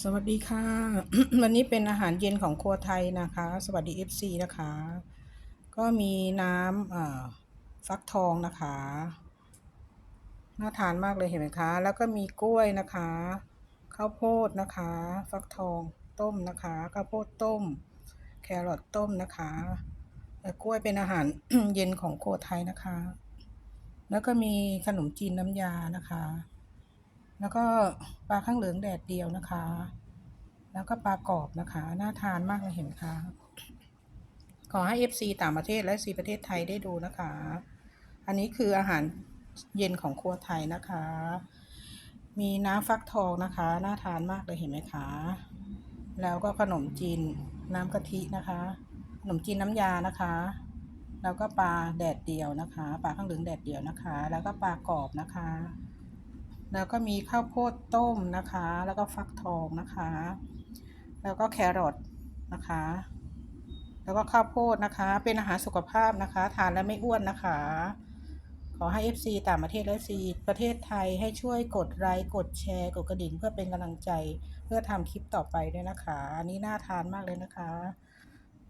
สวัสดีค่ะ วันนี้เป็นอาหารเย็นของครัวไทยนะคะ สวัสดี FC นะคะ ก็มีน้ำฟักทองนะคะ น่าทานมากเลยเห็นไหมคะ แล้วก็มีกล้วยนะคะ ข้าวโพดนะคะ ฟักทองต้มนะคะ ข้าวโพดต้ม แครอทต้มนะคะแต่กล้วยเป็นอาหารเย็นของครัวไทยนะคะ แล้วก็มีขนมจีนน้ำยานะคะ แล้วก็ปลาข้างเหลืองแดดเดียวนะคะ แล้วก็ปลากรอบนะคะ น่าทานมากเลยเห็นไหมคะขอให้ FC ต่างประเทศและ C ประเทศไทยได้ดูนะคะ อันนี้คืออาหารเย็นของครัวไทยนะคะ มีน้ำฟักทองนะคะ น่าทานมากเลยเห็นไหมคะ แล้วก็ขนมจีนน้ำกะทินะคะ ขนมจีนน้ำยานะคะ แล้วก็ปลาแดดเดียวนะคะ ปลาข้างเหลืองแดดเดียวนะคะ แล้วก็ปลากรอบนะคะ แล้วก็มีข้าวโพดต้มนะคะ แล้วก็ฟักทองนะคะ แล้วก็แครอทนะคะ แล้วก็ข้าวโพดนะคะ เป็นอาหารสุขภาพนะคะ ทานแล้วไม่อ้วนนะคะ ขอให้ FC ต่างประเทศและ FC ประเทศไทยให้ช่วยกดไลค์กดแชร์ กดกระดิ่งเพื่อเป็นกำลังใจ เพื่อทำคลิปต่อไปด้วยนะคะ อันนี้น่าทานมากเลยนะคะ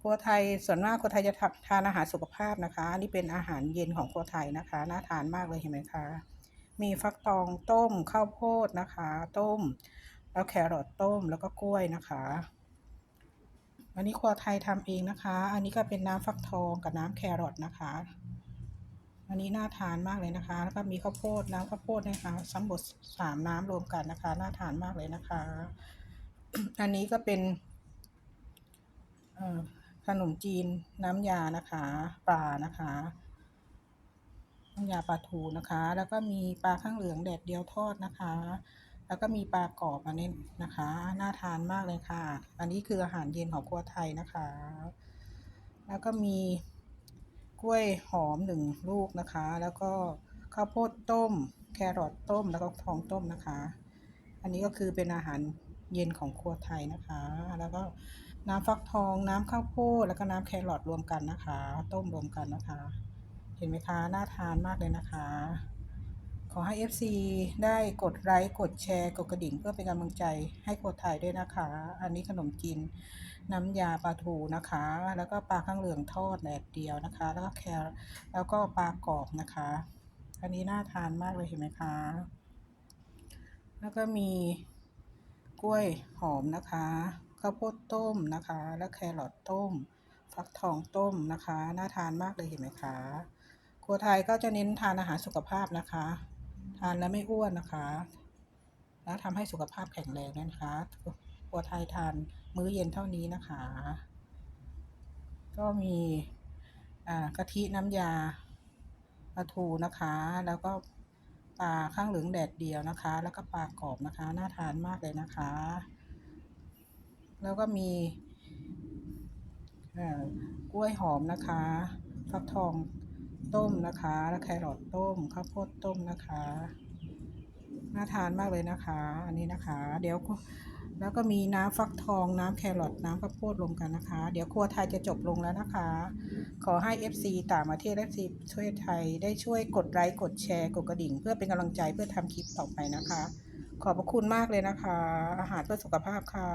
ครัวไทยส่วนมากครัวไทยจะทานอาหารสุขภาพนะคะ อันนี้เป็นอาหารเย็นของครัวไทยนะคะ น่าทานมากเลยเห็นไหมคะ มีฟักทองต้มข้าวโพดนะคะ ต้ม แล้วแครอทต้มแล้วก็กล้วยนะคะอันนี้ครัวไทยทำเองนะคะ อันนี้ก็เป็นน้ำฟักทองกับน้ำแครอทนะคะ อันนี้น่าทานมากเลยนะคะ แล้วก็มีข้าวโพดน้ำข้าวโพดนะคะทั้งหมดสามน้ำรวมกันนะคะ น่าทานมากเลยนะคะ อันนี้ก็เป็นขนมจีนน้ำยานะคะ ปลานะคะ น้ำยาปลาทูนะคะ แล้วก็มีปลาข้างเหลืองแดดเดียวทอดนะคะ แล้วก็มีปลากรอบอันนี้นะคะ น่าทานมากเลยค่ะ อันนี้คืออาหารเย็นของครัวไทยนะคะ แล้วก็มีกล้วยหอมหนึ่งลูกนะคะ แล้วก็ข้าวโพดต้ม แครอทต้ม แล้วก็ทองต้มนะคะ อันนี้ก็คือเป็นอาหารเย็นของครัวไทยนะคะ แล้วก็น้ำฟักทอง น้ำข้าวโพด แล้วก็น้ำแครอทรวมกันนะคะ ต้มรวมกันนะคะ ห็นไหมคะ น่าทานมากเลยนะคะ ขอให้ FC ได้กดไลค์กดแชร์ กดกระดิ่งเพื่อเป็นกำลังใจให้ครัวไทยด้วยนะคะ อันนี้ขนมจีนน้ำยาปลาทูนะคะ แล้วก็ปลาข้างเหลืองทอดแดดเดียวนะคะ แล้วก็แครแล้วก็ปลากรอบนะคะ อันนี้น่าทานมากเลยเห็นไหมคะ แล้วก็มีกล้วยหอมนะคะข้าวโพดต้มนะคะ แล้วแครอทต้ม ฟักทองต้มนะคะ น่าทานมากเลยเห็นไหมคะ ครัวไทยก็จะเน้นทานอาหารสุขภาพนะคะ ทานแล้วไม่อ้วนนะคะ แล้วทำให้สุขภาพแข็งแรงนะคะครัวไทยทานมื้อเย็นเท่านี้นะคะ ก็มีกะทิน้ำยาปลาทูนะคะ แล้วก็ปลาข้างเหลืองแดดเดียวนะคะ แล้วก็ปลากรอบนะคะ น่าทานมากเลยนะคะ แล้วก็มีกล้วยหอมนะคะฟักทอง ต้มนะคะแล้วแครอทต้มข้าวโพดต้มนะคะน่าทานมากเลยนะคะ อันนี้นะคะ เดี๋ยวแล้วก็มีน้ำฟักทองน้ำแครอทน้ำข้าวโพดรวมกันนะคะ เดี๋ยวครัวไทยจะจบลงแล้วนะคะ ขอให้ FC ต่างประเทศ FC ช่วยไทยได้ช่วยกดไลค์กดแชร์กดกระดิ่ง เพื่อเป็นกำลังใจเพื่อทำคลิปต่อไปนะคะ ขอบพระคุณมากเลยนะคะ อาหารเพื่อสุขภาพค่ะ